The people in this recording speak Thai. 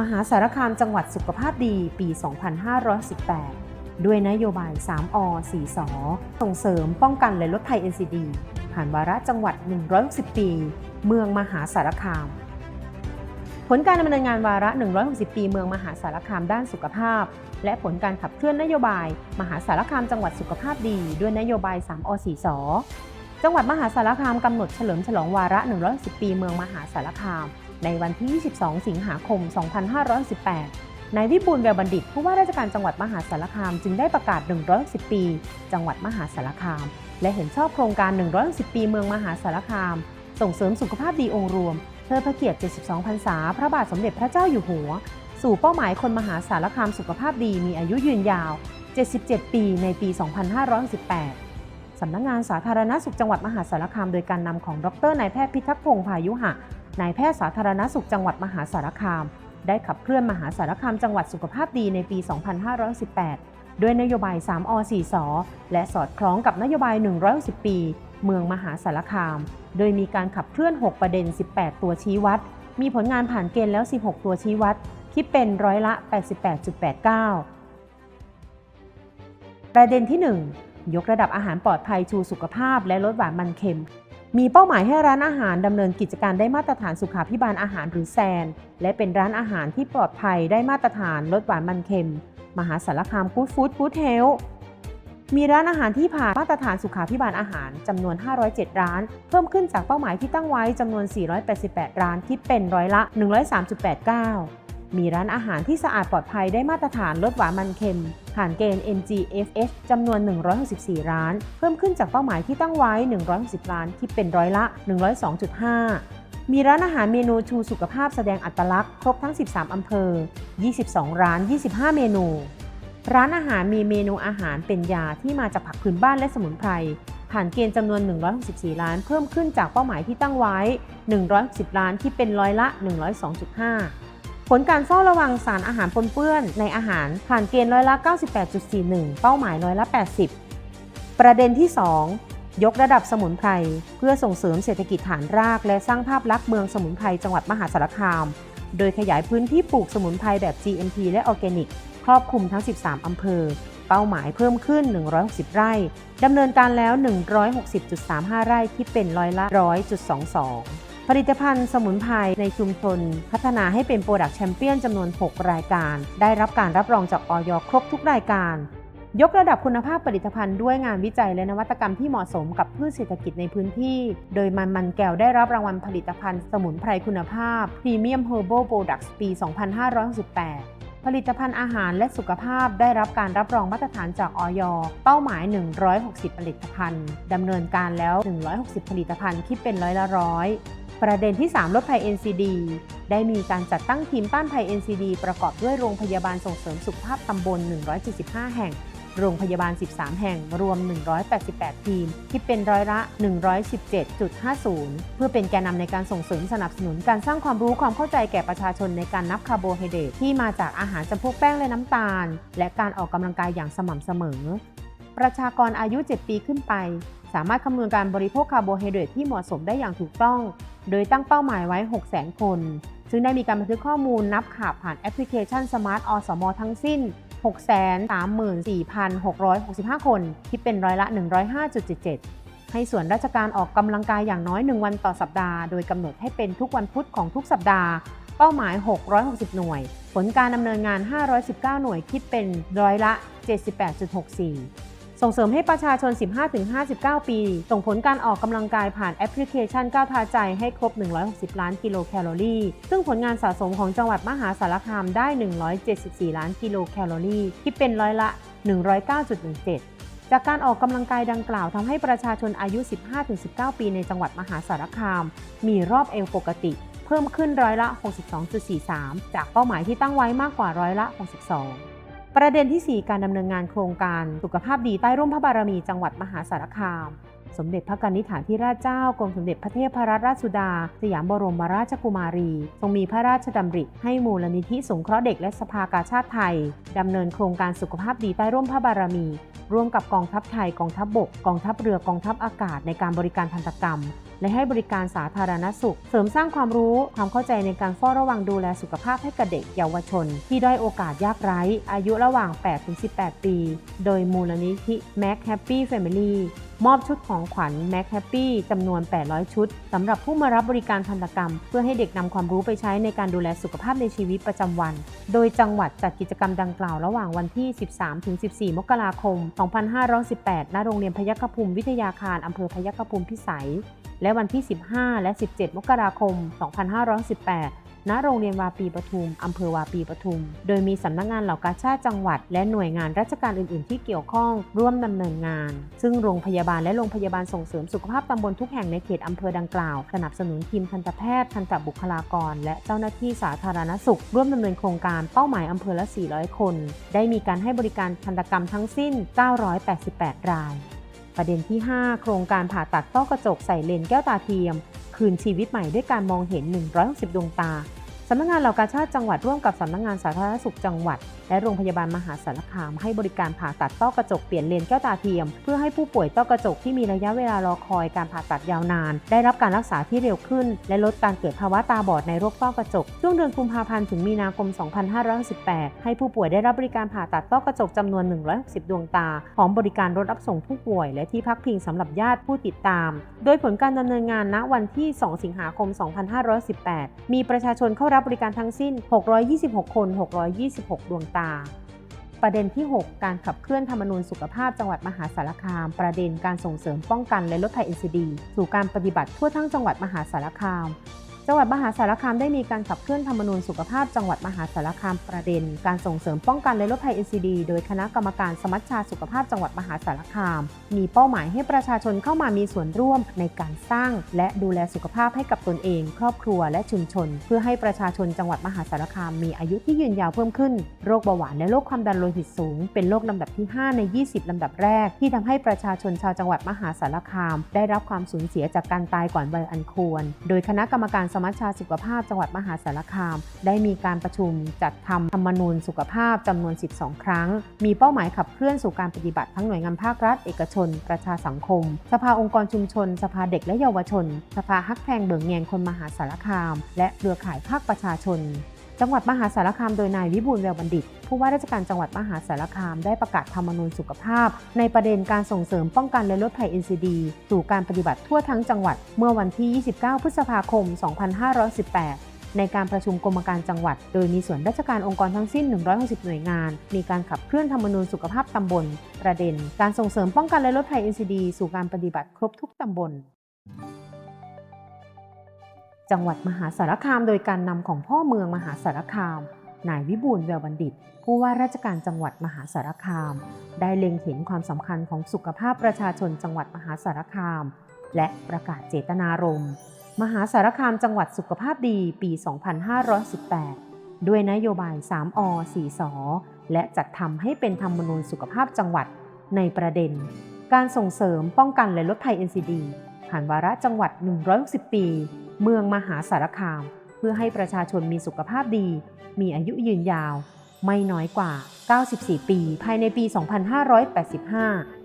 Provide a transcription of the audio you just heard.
มหาสารคามจังหวัดสุขภาพดีปี 2518 ด้วยนโยบาย 3อ4สอส่งเสริมป้องกันและลดภัย NCD ผ่านวาระจังหวัด 160 ปี เมืองมหาสารคาม ผลการดำเนินงานวาระ 160 ปีเมืองมหาสารคามด้านสุขภาพ และผลการขับเคลื่อนนโยบาย มหาสารคามจังหวัดสุขภาพดี ด้วยนโยบาย 3อ4สอจังหวัดมหาสารคามกำหนดเฉลิมฉลองวาระ 110 ปีเมืองมหาสารคาม ในวันที่ 22 สิงหาคม 2518นายวิบูลย์แววบัณฑิต ผู้ว่าราชการจังหวัดมหาสารคามจึงได้ประกาศ 110 ปี จังหวัดมหาสารคาม และเห็นชอบโครงการ 110 ปีเมืองมหาสารคาม ส่งเสริมสุขภาพดีองค์รวมเทิดพระเกียรติ 72 พรรษา พระบาทสมเด็จพระเจ้าอยู่หัว สู่เป้าหมายคนมหาสารคามสุขภาพดีมีอายุยืนยาว 77 ปีในปี 2518สำนักงานสาธารณสุขจังหวัดมหาสารคามโดยการนำของดรนายแพทย์พิทักษ์พงษ์พายุหะ นายแพทย์สาธารณสุขจังหวัดมหาสารคาม ได้ขับเคลื่อนมหาสารคามจังหวัดสุขภาพดีในปี 2518 ด้วยนโยบาย 3อ4สอและสอดคล้องกับนโยบาย 110 ปี เมืองมหาสารคาม โดยมีการขับเคลื่อน 6 ประเด็น 18 ตัวชี้วัด มีผลงานผ่านเกณฑ์แล้ว 16 ตัวชี้วัด คิดเป็นร้อยละ 88.89 ประเด็นที่ 1 ยกระดับอาหารปลอดภัยชูสุขภาพและลดหวานมันเค็ม มีเป้าหมายให้ร้านอาหารดำเนินกิจการได้มาตรฐานสุขาพิบาลอาหารหรือแซน และเป็นร้านอาหารที่ปลอดภัยได้มาตรฐานลดหวานมันเค็ม มหาสารคามฟู้ดฟู้ดฟู้ดเฮลมีร้านอาหารที่ผ่านมาตรฐานสุขาพิบาลอาหารจำนวน 507 ร้าน เพิ่มขึ้นจากเป้าหมายที่ตั้งไว้จำนวน 488 ร้านคิดเป็นร้อยละ 103.89 มีร้านอาหารที่สะอาดปลอดภัยได้มาตรฐานลดหวานมันเค็ม ผ่านเกณฑ์ NGFH จำนวน 164ร้าน เพิ่มขึ้นจากเป้าหมายที่ตั้งไว้ 160ร้าน คิดเป็นร้อยละ 102.5 มีร้านอาหารเมนูชูสุขภาพแสดงอัตลักษณ์ครบทั้ง 13 อำเภอ 22 ร้าน 25 เมนู ร้านอาหารมีเมนูอาหารเป็นยาที่มาจากผักพื้นบ้านและสมุนไพรผ่านเกณฑ์จำนวน 164 ล้าน เพิ่มขึ้นจากเป้าหมายที่ตั้งไว้ 160 ล้าน ที่เป็นร้อยละ 102.5 ผลการเฝ้าระวังสารอาหารปนเปื้อนในอาหารผ่านเกณฑ์ร้อยละ 98.41 เป้าหมายร้อยละ 80 ประเด็นที่ 2 ยกระดับสมุนไพรเพื่อส่งเสริมเศรษฐกิจฐานราก และสร้างภาพลักษณ์เมืองสมุนไพรจังหวัดมหาสารคาม โดยขยายพื้นที่ปลูกสมุนไพรแบบ GMP และออร์แกนิก ครอบคลุมทั้ง 13 อำเภอ เป้าหมายเพิ่มขึ้น 160 ไร่ดำเนินการแล้ว 160.35 ไร่ที่เป็นร้อยละ 100.22 ผลิตภัณฑ์สมุนไพรในชุมชน พัฒนาให้เป็นโปรดักต์แชมเปี้ยนจำนวน 6 รายการ ได้รับการรับรองจากออยครบทุกรายการ ยกระดับคุณภาพผลิตภัณฑ์ด้วยงานวิจัยและนวัตกรรมที่เหมาะสมกับพืชเศรษฐกิจในพื้นที่ โดยมันมันแก้วได้รับรางวัลผลิตภัณฑ์สมุนไพรคุณภาพ Premium Herbal Products ปี 2568ผลิตภัณฑ์อาหารและสุขภาพได้รับการรับรองมาตรฐานจากออยเป้าหมาย 160 ผลิตภัณฑ์ ดำเนินการแล้ว 160 ผลิตภัณฑ์คิดเป็นร้อยละร้อย ประเด็นที่ 3 ลดภัย NCD ได้มีการจัดตั้งทีมต้านภัย NCD ประกอบด้วยโรงพยาบาลส่งเสริมสุขภาพตำบล 175 แห่ง โรงพยาบาล 13 แห่ง รวม 188 ทีมที่เป็นร้อยละ 117.50 เพื่อเป็นแกนนำในการส่งเสริมสนับสนุนการสร้างความรู้ความเข้าใจแก่ประชาชนในการนับคาร์โบไฮเดรตที่มาจากอาหารจำพวกแป้งและน้ำตาล และการออกกำลังกายอย่างสม่ำเสมอ ประชากรอายุ 7 ปีขึ้นไป สามารถคำนวณการบริโภคคาร์โบไฮเดรตที่เหมาะสมได้อย่างถูกต้อง โดยตั้งเป้าหมายไว้ 600,000 คน ซึ่งได้มีการบันทึกข้อมูลนับขาผ่านแอปพลิเคชันสมาร์ทอสมทั้งสิ้น 634,665 คนที่เป็นร้อยละ 105.77 ให้ส่วนราชการออกกำลังกายอย่างน้อย 1 วันต่อสัปดาห์ โดยกำหนดให้เป็นทุกวันพุธของทุกสัปดาห์ เป้าหมาย 660 หน่วย ผลการดำเนินงาน 519 หน่วยคิดเป็นร้อยละ 78.64 ส่งเสริมให้ประชาชน 15-59 ปี ส่งผลการออกกำลังกายผ่านแอปพลิเคชันก้าวทาใจให้ครบ 160 ล้านกิโลแคลอรี่ ซึ่งผลงานสะสมของจังหวัดมหาสารคามได้ 174 ล้านกิโลแคลอรี่ คิดเป็นร้อยละ 109.17จากการออกกำลังกายดังกล่าวทำให้ประชาชนอายุ 15-19 ปีในจังหวัดมหาสารคาม มีรอบเอวปกติ เพิ่มขึ้นร้อยละ 62.43 จากเป้าหมายที่ตั้งไว้มากกว่าร้อยละ 62 ประเด็นที่ 4 การดำเนินงานโครงการสุขภาพดีใต้ร่มพระบารมีจังหวัดมหาสารคาม สมเด็จพระกนิษฐาธิราชเจ้ากรมสมเด็จพระเทพรัตนราชสุดา สยามบรมราชกุมารี ทรงมีพระราชดำริ ให้มูลนิธิสงเคราะห์เด็กและสภากาชาติไทยดำเนินโครงการสุขภาพดีใต้ร่มพระบารมี ร่วมกับกองทัพไทยกองทัพบบก กองทัพเรือกองทัพอากาศในการบริการทันตกรรม และให้บริการสาธารณสุข เสริมสร้างความรู้ความเข้าใจในการเฝ้าระวังดูแลสุขภาพให้กับเด็กเยาวชน ที่ด้อยโอกาสยากไร้ อายุระหว่าง 8-18 ปี โดยมูลนิธิ Mac Happy Family มอบชุดของขวัญ Mac Happy จำนวน 800 ชุดสำหรับผู้มารับบริการทันตกรรม เพื่อให้เด็กนำความรู้ไปใช้ในการดูแลสุขภาพในชีวิตประจำวัน โดยจังหวัดจัดกิจกรรมดังกล่าวระหว่างวันที่ 13-14 มกราคม 2518 ณ โรงเรียนพยัคฆภูมิวิทยาคารอำเภอพยัคฆภูมิพิสัย และวันที่ 15 และ 17 มกราคม 2518 ณ โรงเรียนวาปีปทุม อำเภอวาปีปทุม โดยมีสำนักงานเหล่ากาชาติจังหวัด และหน่วยงานราชการอื่น ๆ ที่เกี่ยวข้องร่วมดำเนินงาน ซึ่งโรงพยาบาลและโรงพยาบาลส่งเสริมสุขภาพตำบลทุกแห่งในเขตอำเภอดังกล่าว สนับสนุนทีมทันตแพทย์ ทันตบุคลากร และเจ้าหน้าที่สาธารณสุข ร่วมดำเนินโครงการเป้าหมายอำเภอละ 400 คน ได้มีการให้บริการทันตกรรมทั้งสิ้น 988 ราย ประเด็นที่ 5 โครงการผ่าตัดต้อกระจกใส่เลนแก้วตาเทียม คืนชีวิตใหม่ด้วยการมองเห็น 160 ดวงตาำนักงานเหล่ากาชาติจังหวัดร่วมกับสำนักงานสาธารณสุขจังหวัด และโรงพยาบาลมหาสารคาม ให้บริการผ่าตัดต้อกระจกเปลี่ยนเลนแก้วตาเทียม เพื่อให้ผู้ป่วยต้อกระจกที่มีระยะเวลารอคอยการผ่าตัดยาวนาน ได้รับการรักษาที่เร็วขึ้น และลดการเกิดภาวะตาบอดในโรคต้อกระจก ช่วงเดือนกุมภาพันธ์ถึงมีนาคม 2518 ให้ผู้ป่วยได้รับบริการผ่าตัดต้อกระจกจำนวน 160 ดวงตาพร้อมบริการรถรับส่งผู้ป่วย และที่พักพิงสำหรับญาติผู้ติดตาม โดยผลการดำเนินงานณวันที่ 2 สิงหาคม 2518 มีประชาชนเข้ารับบริการทั้งสิ้น 626 คน 626 ดวงตา ประเด็นที่ 6 การขับเคลื่อนธรรมนูญสุขภาพจังหวัดมหาสารคาม ประเด็นการส่งเสริมป้องกันและลดภัย NCD สู่การปฏิบัติทั่วทั้งจังหวัดมหาสารคาม จังหวัดมหาสารคามได้มีการขับเคลื่อนธรรมนูญสุขภาพจังหวัดมหาสารคามประเด็น การส่งเสริมป้องกันและลดภัย NCD โดยคณะกรรมการสมัชชาสุขภาพจังหวัดมหาสารคาม มีเป้าหมายให้ประชาชนเข้ามามีส่วนร่วมในการสร้าง และดูแลสุขภาพให้กับตนเอง ครอบครัวและชุมชน เพื่อให้ประชาชนจังหวัดมหาสารคามมีอายุที่ยืนยาวเพิ่มขึ้น โรคเบาหวานและโรคความดันโลหิตสูง เป็นโรคลำดับที่ 5 ใน 20 ลำดับแรก ที่ทำให้ประชาชนชาวจังหวัดมหาสารคาม ได้รับความสูญเสียจากการตายก่อนวัยอันควร โดยคณะกรรมการสมัชชาสุขภาพจังหวัดมหาสารคาม ได้มีการประชุมจัดทำธรรมนูญสุขภาพจำนวน 12 ครั้ง มีเป้าหมายขับเคลื่อนสู่การปฏิบัติทั้งหน่วยงานภาครัฐ เอกชน ประชาสังคม สภาองค์กรชุมชน สภาเด็กและเยาวชน สภาฮักแพงเบิงแยงคนมหาสารคาม และเครือข่ายภาคประชาชน จังหวัดมหาสารคามโดยนายวิบูลแววบัณฑิต ผู้ว่าราชการจังหวัดมหาสารคามได้ประกาศธรรมนูญสุขภาพ ในประเด็นการส่งเสริมป้องกันและลดภัย NCD สู่การปฏิบัติทั่วทั้งจังหวัดเมื่อวันที่ 29 พฤษภาคม 2518ในการประชุมกรมการจังหวัด โดยมีส่วนราชการองค์กรทั้งสิ้น 160 หน่วยงาน มีการขับเคลื่อนธรรมนูญสุขภาพตำบล ประเด็น การส่งเสริมป้องกันและลดภัย NCD สู่การปฏิบัติครบทุกตำบล จังหวัดมหาสารคามโดยการนำของพ่อเมืองมหาสารคาม นายวิบูลย์แววบัณฑิต ผู้ว่าราชการจังหวัดมหาสารคาม ได้เล็งเห็นความสำคัญของสุขภาพประชาชนจังหวัดมหาสารคาม และประกาศเจตนารมณ์มหาสารคามจังหวัดสุขภาพดีปี 2518 ด้วยนโยบาย 3อ4สอและจัดทำให้เป็นธรรมนูญสุขภาพจังหวัดในประเด็น การส่งเสริมป้องกันและลดภัย NCD ผ่านวาระจังหวัด 160 ปี เมืองมหาสารคาม เพื่อให้ประชาชนมีสุขภาพดี มีอายุยืนยาว ไม่น้อยกว่า 94 ปี ภายในปี 2585